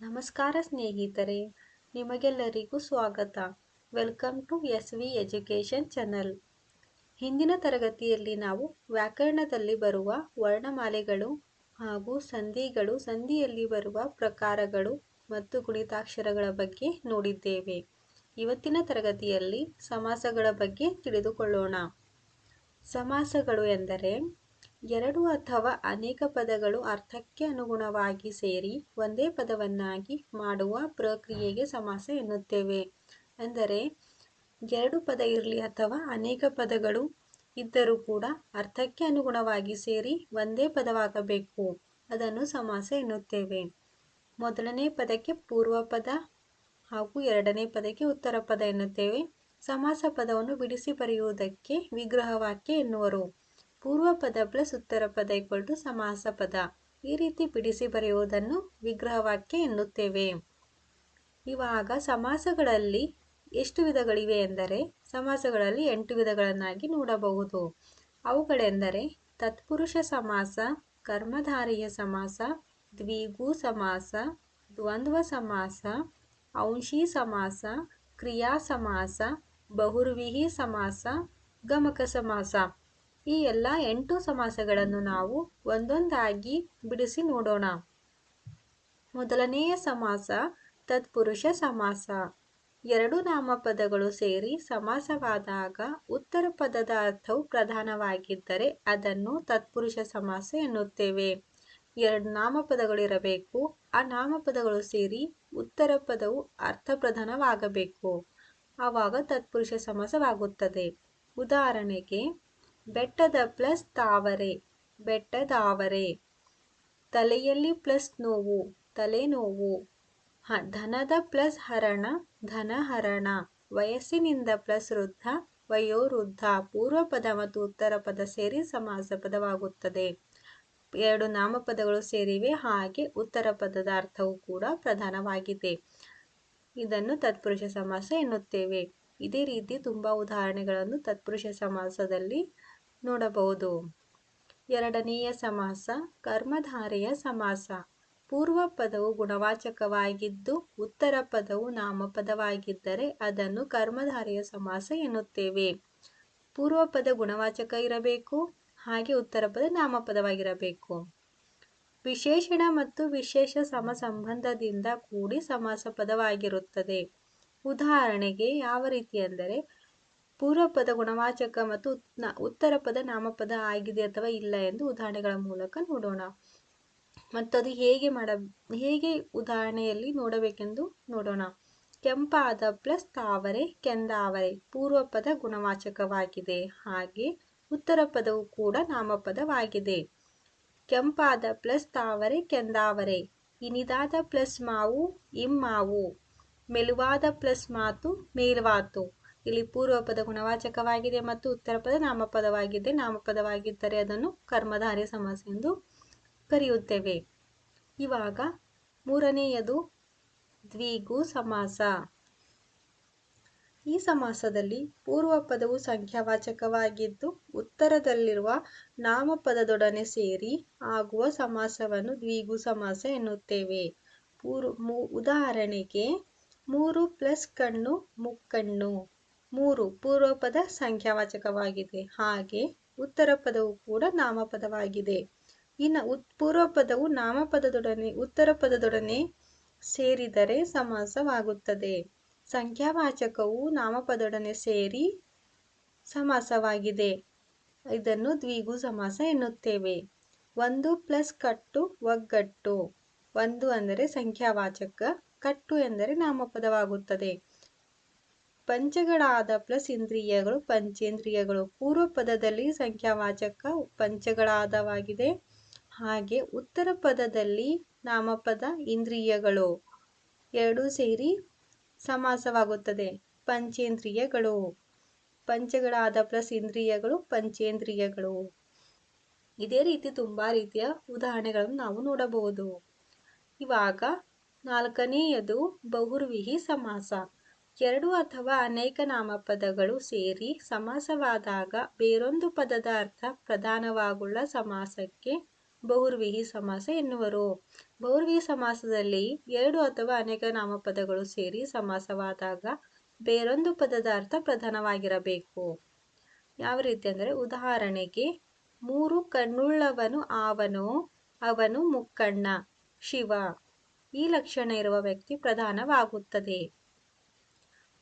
ನಮಸ್ಕಾರ ಸ್ನೇಹಿತರೆ, ನಿಮಗೆಲ್ಲರಿಗೂ ಸ್ವಾಗತ. Welcome to S V education channel. ಹಿಂದಿನ ತರಗತಿಯಲ್ಲಿ ನಾವು ವ್ಯಾಕರಣದಲ್ಲಿ ಬರುವ ವರ್ಣಮಾಲೆಗಳು ಹಾಗೂ ಸಂಧಿಗಳು, ಸಂಧಿಯಲ್ಲಿ ಬರುವ ಪ್ರಕಾರಗಳು ಮತ್ತು ಗುಣಿತಾಕ್ಷರಗಳ ಬಗ್ಗೆ ನೋಡಿದ್ದೇವೆ. ಇವತ್ತಿನ ತರಗತಿಯಲ್ಲಿ ಸಮಾಸಗಳ ಬಗ್ಗೆ ತಿಳಿದುಕೊಳ್ಳೋಣ. ಸಮಾಸಗಳು ಎಂದರೆ ಎರಡು ಅಥವಾ ಅನೇಕ ಪದಗಳು ಅರ್ಥಕ್ಕೆ ಅನುಗುಣವಾಗಿ ಸೇರಿ ಒಂದೇ ಪದವನ್ನಾಗಿ ಮಾಡುವ ಪ್ರಕ್ರಿಯೆಗೆ ಸಮಾಸ ಎನ್ನುತ್ತೇವೆ. ಅಂದರೆ, ಎರಡು ಪದ ಇರಲಿ ಅಥವಾ ಅನೇಕ ಪದಗಳು ಇದ್ದರೂ ಕೂಡ ಅರ್ಥಕ್ಕೆ ಅನುಗುಣವಾಗಿ ಸೇರಿ ಒಂದೇ ಪದವಾಗಬೇಕು. ಅದನ್ನು ಸಮಾಸ ಎನ್ನುತ್ತೇವೆ. ಮೊದಲನೇ ಪದಕ್ಕೆ ಪೂರ್ವ ಪದ ಹಾಗೂ ಎರಡನೇ ಪದಕ್ಕೆ ಉತ್ತರ ಪದ ಎನ್ನುತ್ತೇವೆ. ಸಮಾಸ ಪದವನ್ನು ಬಿಡಿಸಿ ಬರೆಯುವುದಕ್ಕೆ ವಿಗ್ರಹ ವಾಕ್ಯ ಎನ್ನುವರು. ಪೂರ್ವ ಪದ ಪ್ಲಸ್ ಉತ್ತರ ಪದ ಈಕ್ವಲ್ ಟು ಸಮಾಸ ಪದ. ಈ ರೀತಿ ಬಿಡಿಸಿ ಬರೆಯುವುದನ್ನು ವಿಗ್ರಹ ವಾಕ್ಯ ಎನ್ನುತ್ತೇವೆ. ಇವಾಗ ಸಮಾಸಗಳಲ್ಲಿ ಎಷ್ಟು ವಿಧಗಳಿವೆ ಎಂದರೆ ಸಮಾಸಗಳಲ್ಲಿ ಎಂಟು ವಿಧಗಳನ್ನಾಗಿ ನೋಡಬಹುದು. ಅವುಗಳೆಂದರೆ ತತ್ಪುರುಷ ಸಮಾಸ, ಕರ್ಮಧಾರಿಯ ಸಮಾಸ, ದ್ವಿಗು ಸಮಾಸ, ದ್ವಂದ್ವ ಸಮಾಸ ಔಂಶಿ ಸಮಾಸ, ಕ್ರಿಯಾ ಸಮಾಸ, ಬಹುರ್ವಿಹಿ ಸಮಾಸ, ಗಮಕ ಸಮಾಸ. ಈ ಎಲ್ಲ ಎಂಟು ಸಮಾಸಗಳನ್ನು ನಾವು ಒಂದೊಂದಾಗಿ ಬಿಡಿಸಿ ನೋಡೋಣ. ಮೊದಲನೆಯ ಸಮಾಸ, ತತ್ಪುರುಷ ಸಮಾಸ. ಎರಡು ನಾಮಪದಗಳು ಸೇರಿ ಸಮಾಸವಾದಾಗ ಉತ್ತರ ಪದದ ಅರ್ಥವು ಪ್ರಧಾನವಾಗಿದ್ದರೆ ಅದನ್ನು ತತ್ಪುರುಷ ಸಮಾಸ ಎನ್ನುತ್ತೇವೆ. ಎರಡು ನಾಮಪದಗಳಿರಬೇಕು ಆ ನಾಮಪದಗಳು ಸೇರಿ ಉತ್ತರ ಪದವು ಅರ್ಥಪ್ರಧಾನವಾಗಬೇಕು. ಆವಾಗ ತತ್ಪುರುಷ ಸಮಾಸವಾಗುತ್ತದೆ. ಉದಾಹರಣೆಗೆ ಬೆಟ್ಟದ ಪ್ಲಸ್ ತಾವರೆ ಬೆಟ್ಟದಾವರೆ ತಲೆಯಲ್ಲಿ ಪ್ಲಸ್ ನೋವು ತಲೆನೋವು ಧನದ ಪ್ಲಸ್ ಹರಣ, ಧನ ಹರಣ. ವಯಸ್ಸಿನಿಂದ ಪ್ಲಸ್ ವೃದ್ಧ ವಯೋವೃದ್ಧ ಪೂರ್ವ ಪದ ಮತ್ತು ಉತ್ತರ ಪದ ಸೇರಿ ಸಮಾಸ ಪದವಾಗುತ್ತದೆ. ಎರಡು ನಾಮಪದಗಳು ಸೇರಿವೆ, ಹಾಗೆ ಉತ್ತರ ಪದದ ಅರ್ಥವು ಕೂಡ ಪ್ರಧಾನವಾಗಿದೆ. ಇದನ್ನು ತತ್ಪುರುಷ ಸಮಾಸ ಎನ್ನುತ್ತೇವೆ. ಇದೇ ರೀತಿ ತುಂಬ ಉದಾಹರಣೆಗಳನ್ನು ತತ್ಪುರುಷ ಸಮಾಸದಲ್ಲಿ ನೋಡಬಹುದು. ಎರಡನೆಯ ಸಮಾಸ, ಕರ್ಮಧಾರೆಯ ಸಮಾಸ. ಪೂರ್ವ ಪದವು ಗುಣವಾಚಕವಾಗಿದ್ದು, ಉತ್ತರ ಪದವು ನಾಮಪದವಾಗಿದ್ದರೆ ಅದನ್ನು ಕರ್ಮಧಾರೆಯ ಸಮಾಸ ಎನ್ನುತ್ತೇವೆ. ಪೂರ್ವ ಪದ ಗುಣವಾಚಕ ಇರಬೇಕು, ಹಾಗೆ ಉತ್ತರ ಪದ ನಾಮಪದವಾಗಿರಬೇಕು. ವಿಶೇಷಣ ಮತ್ತು ವಿಶೇಷ ಸಮ ಸಂಬಂಧದಿಂದ ಕೂಡಿ ಸಮಾಸ ಪದವಾಗಿರುತ್ತದೆ ಉದಾಹರಣೆಗೆ ಯಾವ ರೀತಿ ಅಂದರೆ ಪೂರ್ವ ಪದ ಗುಣವಾಚಕ ಮತ್ತು ಉತ್ತರ ಪದ ನಾಮಪದ ಆಗಿದೆ ಅಥವಾ ಇಲ್ಲ ಎಂದು ಉದಾಹರಣೆಗಳ ಮೂಲಕ ನೋಡೋಣ. ಮತ್ತದು ಹೇಗೆ ಮಾಡ, ಹೇಗೆ ಉದಾಹರಣೆಯಲ್ಲಿ ನೋಡಬೇಕೆಂದು ನೋಡೋಣ. ಕೆಂಪಾದ ಪ್ಲಸ್ ತಾವರೆ ಕೆಂದಾವರೆ ಪೂರ್ವ ಪದ ಗುಣವಾಚಕವಾಗಿದೆ. ಹಾಗೆ ಉತ್ತರ ಪದವು ಕೂಡ ನಾಮಪದವಾಗಿದೆ. ಕೆಂಪಾದ ಪ್ಲಸ್ ತಾವರೆ ಕೆಂದಾವರೆ ಇನಿದಾದ ಪ್ಲಸ್ ಮಾವು, ಇಮ್ಮಾವು, ಮೆಲುವಾದ ಪ್ಲಸ್ ಮಾತು, ಮೇಲ್ವಾತು. ಇಲ್ಲಿ ಪೂರ್ವ ಪದ ಗುಣವಾಚಕವಾಗಿದೆ ಮತ್ತು ಉತ್ತರ ಪದ ನಾಮಪದವಾಗಿದೆ ನಾಮಪದವಾಗಿದ್ದರೆ ಅದನ್ನು ಕರ್ಮಧಾರಿ ಸಮಾಸ ಎಂದು ಕರೆಯುತ್ತೇವೆ. ಇವಾಗ ಮೂರನೆಯದು ದ್ವಿಗು ಸಮಾಸ. ಈ ಸಮಾಸದಲ್ಲಿ ಪೂರ್ವ ಪದವು ಸಂಖ್ಯಾವಾಚಕವಾಗಿದ್ದು, ಉತ್ತರದಲ್ಲಿರುವ ನಾಮಪದದೊಡನೆ ಸೇರಿ ಆಗುವ ಸಮಾಸವನ್ನು ದ್ವಿಗು ಸಮಾಸ ಎನ್ನುತ್ತೇವೆ. ಪೂರ್ವ ಉದಾಹರಣೆಗೆ ಮೂರು ಪ್ಲಸ್ ಕಣ್ಣು, ಮುಕ್ಕಣ್ಣು. ಮೂರು ಪೂರ್ವಪದ ಸಂಖ್ಯಾವಾಚಕವಾಗಿದೆ. ಹಾಗೆ ಉತ್ತರ ಪದವು ಕೂಡ ನಾಮಪದವಾಗಿದೆ. ಇನ್ನು ಉತ್ ಪೂರ್ವಪದವು ನಾಮಪದದೊಡನೆ ಉತ್ತರ ಪದದೊಡನೆ ಸೇರಿದರೆ ಸಮಾಸವಾಗುತ್ತದೆ. ಸಂಖ್ಯಾವಾಚಕವು ನಾಮಪದೊಡನೆ ಸೇರಿ ಸಮಾಸವಾಗಿದೆ. ಇದನ್ನು ದ್ವಿಗು ಸಮಾಸ ಎನ್ನುತ್ತೇವೆ. ಒಂದು ಪ್ಲಸ್ ಕಟ್ಟು ಒಗ್ಗಟ್ಟು. ಒಂದು ಅಂದರೆ ಸಂಖ್ಯಾವಾಚಕ, ಕಟ್ಟು ಎಂದರೆ ನಾಮಪದವಾಗುತ್ತದೆ. ಪಂಚಗಳಾದ ಪ್ಲಸ್ ಇಂದ್ರಿಯಗಳು, ಪಂಚೇಂದ್ರಿಯಗಳು. ಪೂರ್ವ ಪದದಲ್ಲಿ ಸಂಖ್ಯಾವಾಚಕ ಪಂಚಗಳಾದವಾಗಿದೆ. ಹಾಗೆ ಉತ್ತರ ಪದದಲ್ಲಿ ನಾಮಪದ ಇಂದ್ರಿಯಗಳು ಎರಡೂ ಸೇರಿ ಸಮಾಸವಾಗುತ್ತದೆ. ಪಂಚೇಂದ್ರಿಯಗಳು. ಪಂಚಗಳಾದ ಪ್ಲಸ್ ಇಂದ್ರಿಯಗಳು, ಪಂಚೇಂದ್ರಿಯಗಳು. ಇದೇ ರೀತಿ ತುಂಬಾ ರೀತಿಯ ಉದಾಹರಣೆಗಳನ್ನು ನಾವು ನೋಡಬಹುದು. ಇವಾಗ ನಾಲ್ಕನೆಯದು ಬಹುರ್ವಿಹಿ ಸಮಾಸ. ಎರಡು ಅಥವಾ ಅನೇಕ ನಾಮಪದಗಳು ಸೇರಿ ಸಮಾಸವಾದಾಗ ಬೇರೊಂದು ಪದದ ಅರ್ಥ ಪ್ರಧಾನವಾಗುಳ್ಳ ಸಮಾಸಕ್ಕೆ ಬಹುರ್ವಿಹಿ ಸಮಾಸ ಎನ್ನುವರು. ಬಹುರ್ವಿಹಿ ಸಮಾಸದಲ್ಲಿ ಎರಡು ಅಥವಾ ಅನೇಕ ನಾಮಪದಗಳು ಸೇರಿ ಸಮಾಸವಾದಾಗ ಬೇರೊಂದು ಪದದ ಅರ್ಥ ಪ್ರಧಾನವಾಗಿರಬೇಕು. ಯಾವ ರೀತಿ ಅಂದರೆ ಉದಾಹರಣೆಗೆ ಮೂರು ಕಣ್ಣುಳ್ಳವನು ಆವನು, ಅವನು ಮುಕ್ಕಣ್ಣ, ಶಿವ. ಈ ಲಕ್ಷಣ ಇರುವ ವ್ಯಕ್ತಿ ಪ್ರಧಾನವಾಗುತ್ತದೆ.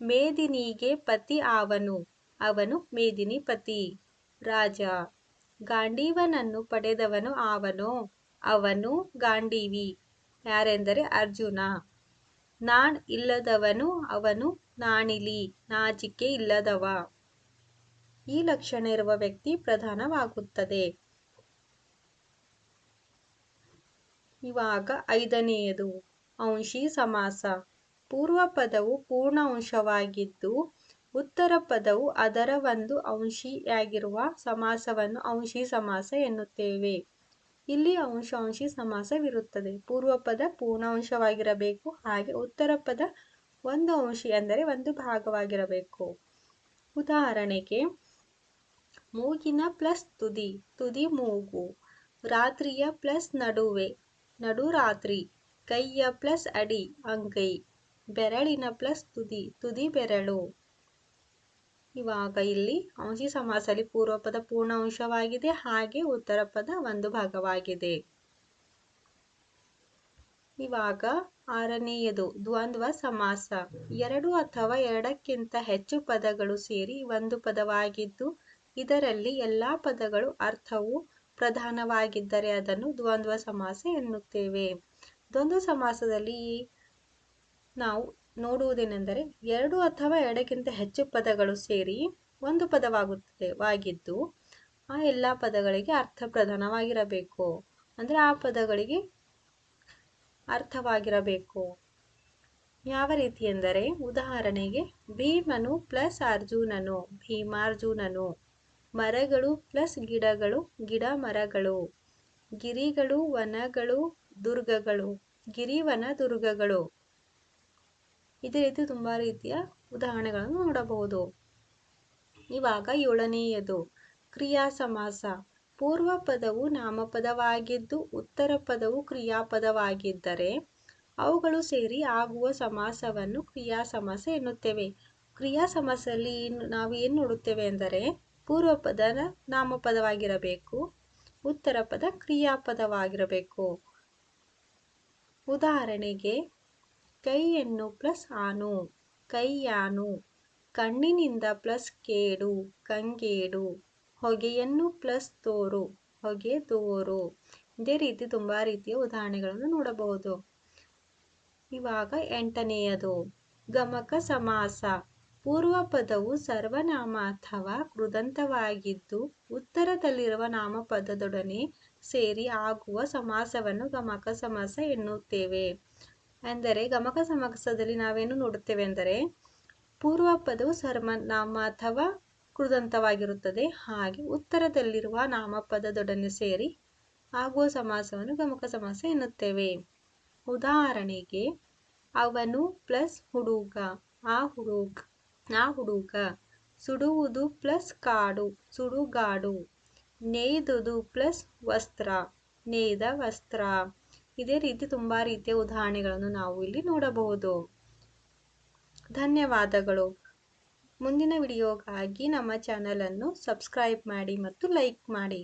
ಮೇದಿನಿಗೆ ಪತಿ ಆವನು ಅವನು ಮೇದಿನಿ ಪತಿ ರಾಜ, ಗಾಂಡೀವನನ್ನು ಪಡೆದವನು ಆವನು ಅವನು ಗಾಂಡೀವಿ. ಯಾರೆಂದರೆ ಅರ್ಜುನ. ನಾಣ್ ಇಲ್ಲದವನು ಅವನು ನಾಣಿಲಿ ನಾಚಿಕೆ ಇಲ್ಲದವ. ಈ ಲಕ್ಷಣ ಇರುವ ವ್ಯಕ್ತಿ ಪ್ರಧಾನವಾಗುತ್ತದೆ. ಇವಾಗ ಐದನೆಯದು ಅಂಶಿ ಸಮಾಸ. ಪೂರ್ವ ಪದವು ಪೂರ್ಣ ಅಂಶವಾಗಿದ್ದು ಉತ್ತರ ಪದವು ಅದರ ಒಂದು ಅಂಶಿಯಾಗಿರುವ ಸಮಾಸವನ್ನು ಅಂಶಿ ಸಮಾಸ ಎನ್ನುತ್ತೇವೆ. ಇಲ್ಲಿ ಅಂಶ ಅಂಶಿ ಸಮಾಸವಿರುತ್ತದೆ. ಪೂರ್ವ ಪದ ಪೂರ್ಣ ಅಂಶವಾಗಿರಬೇಕು ಹಾಗೆ ಉತ್ತರ ಪದ ಒಂದು ಅಂಶಿ ಅಂದರೆ ಒಂದು ಭಾಗವಾಗಿರಬೇಕು. ಉದಾಹರಣೆಗೆ, ಮೂಗಿನ ಪ್ಲಸ್ ತುದಿ ತುದಿ ಮೂಗು, ರಾತ್ರಿಯ ಪ್ಲಸ್ ನಡುವೆ ನಡು ರಾತ್ರಿ ಕೈಯ ಪ್ಲಸ್ ಅಡಿ, ಅಂಗೈ. ಬೆರಳಿನ ಪ್ಲಸ್ ತುದಿ ತುದಿ ಬೆರಳು. ಇವಾಗ ಇಲ್ಲಿ ಅಂಶಿ ಸಮಾಸಲ್ಲಿ ಪೂರ್ವ ಪದ ಪೂರ್ಣ ಅಂಶವಾಗಿದೆ ಹಾಗೆ ಉತ್ತರ ಪದ ಒಂದು ಭಾಗವಾಗಿದೆ. ಇವಾಗ ಆರನೆಯದು, ದ್ವಂದ್ವ ಸಮಾಸ. ಎರಡು ಅಥವಾ ಎರಡಕ್ಕಿಂತ ಹೆಚ್ಚು ಪದಗಳು ಸೇರಿ ಒಂದು ಪದವಾಗಿದ್ದು, ಇದರಲ್ಲಿ ಎಲ್ಲಾ ಪದಗಳು ಅರ್ಥವು ಪ್ರಧಾನವಾಗಿದ್ದರೆ ಅದನ್ನು ದ್ವಂದ್ವ ಸಮಾಸ ಎನ್ನುತ್ತೇವೆ. ದ್ವಂದ್ವ ಸಮಾಸದಲ್ಲಿ ನಾವು ನೋಡುವುದೇನೆಂದರೆ ಎರಡು ಅಥವಾ ಎರಡಕ್ಕಿಂತ ಹೆಚ್ಚು ಪದಗಳು ಸೇರಿ ಒಂದು ಪದವಾಗುತ್ತದೆ ವಾಗಿದ್ದು ಆ ಎಲ್ಲ ಪದಗಳಿಗೆ ಅರ್ಥ ಪ್ರಧಾನವಾಗಿರಬೇಕು ಅಂದರೆ ಆ ಪದಗಳಿಗೆ ಅರ್ಥವಾಗಿರಬೇಕು. ಯಾವ ರೀತಿ ಎಂದರೆ ಉದಾಹರಣೆಗೆ ಭೀಮನು ಪ್ಲಸ್ ಅರ್ಜುನನು, ಭೀಮಾರ್ಜುನನು, ಮರಗಳು ಪ್ಲಸ್ ಗಿಡಗಳು, ಗಿಡ ಮರಗಳು, ಗಿರಿಗಳು ವನಗಳು ದುರ್ಗಗಳು, ಗಿರಿವನ ದುರ್ಗಗಳು. ಇದೇ ರೀತಿ ತುಂಬ ರೀತಿಯ ಉದಾಹರಣೆಗಳನ್ನು ನೋಡಬಹುದು. ಇವಾಗ ಏಳನೆಯದು, ಕ್ರಿಯಾ ಸಮಾಸ. ಪೂರ್ವ ಪದವು ನಾಮಪದವಾಗಿದ್ದು ಉತ್ತರ ಪದವು ಕ್ರಿಯಾಪದವಾಗಿದ್ದರೆ ಅವುಗಳು ಸೇರಿ ಆಗುವ ಸಮಾಸವನ್ನು ಕ್ರಿಯಾ ಸಮಾಸ ಎನ್ನುತ್ತೇವೆ. ಕ್ರಿಯಾ ಸಮಾಸದಲ್ಲಿ ನಾವು ಏನು ನೋಡುತ್ತೇವೆ ಎಂದರೆ ಪೂರ್ವ ಪದ ನಾಮಪದವಾಗಿರಬೇಕು, ಉತ್ತರ ಪದ ಕ್ರಿಯಾಪದವಾಗಿರಬೇಕು. ಉದಾಹರಣೆಗೆ ಕೈಯನ್ನು ಪ್ಲಸ್ ಆನು, ಕೈಯಾನು, ಕಣ್ಣಿನಿಂದ ಪ್ಲಸ್ ಕೇಡು, ಕಂಗೇಡು, ಹೊಗೆಯನ್ನು ಪ್ಲಸ್ ತೋರು, ಹೊಗೆ ತೋರು. ಇದೇ ರೀತಿ ತುಂಬ ರೀತಿಯ ಉದಾಹರಣೆಗಳನ್ನು ನೋಡಬಹುದು. ಇವಾಗ ಎಂಟನೆಯದು, ಗಮಕ ಸಮಾಸ. ಪೂರ್ವ ಪದವು ಸರ್ವನಾಮ ಅಥವಾ ಕೃದಂತವಾಗಿದ್ದು, ಉತ್ತರದಲ್ಲಿರುವ ನಾಮಪದದೊಡನೆ ಸೇರಿ ಆಗುವ ಸಮಾಸವನ್ನು ಗಮಕ ಸಮಾಸ ಎನ್ನುತ್ತೇವೆ. ಅಂದರೆ ಗಮಕ ಸಮಾಸದಲ್ಲಿ ನಾವೇನು ನೋಡುತ್ತೇವೆ ಅಂದರೆ ಪೂರ್ವ ಪದವು ಸರ್ವನಾಮ ಅಥವಾ ಕೃದಂತವಾಗಿರುತ್ತದೆ. ಹಾಗೆ ಉತ್ತರದಲ್ಲಿರುವ ನಾಮಪದದೊಡನೆ ಸೇರಿ ಆಗುವ ಸಮಾಸವನ್ನು ಗಮಕ ಸಮಾಸ ಎನ್ನುತ್ತೇವೆ. ಉದಾಹರಣೆಗೆ, ಅವನು ಪ್ಲಸ್ ಹುಡುಗ, ಆ ಹುಡುಗ ಆ ಹುಡುಗ, ಸುಡುವುದು ಪ್ಲಸ್ ಕಾಡು, ಸುಡುಗಾಡು, ನೇಯ್ದುದು ಪ್ಲಸ್ ವಸ್ತ್ರ, ನೇಯ್ದ ವಸ್ತ್ರ. ಇದೇ ರೀತಿ ತುಂಬ ರೀತಿಯ ಉದಾಹರಣೆಗಳನ್ನು ನಾವು ಇಲ್ಲಿ ನೋಡಬಹುದು. ಧನ್ಯವಾದಗಳು. ಮುಂದಿನ ವಿಡಿಯೋಗಾಗಿ ನಮ್ಮ ಚಾನಲನ್ನು ಸಬ್ಸ್ಕ್ರೈಬ್ ಮಾಡಿ ಮತ್ತು ಲೈಕ್ ಮಾಡಿ.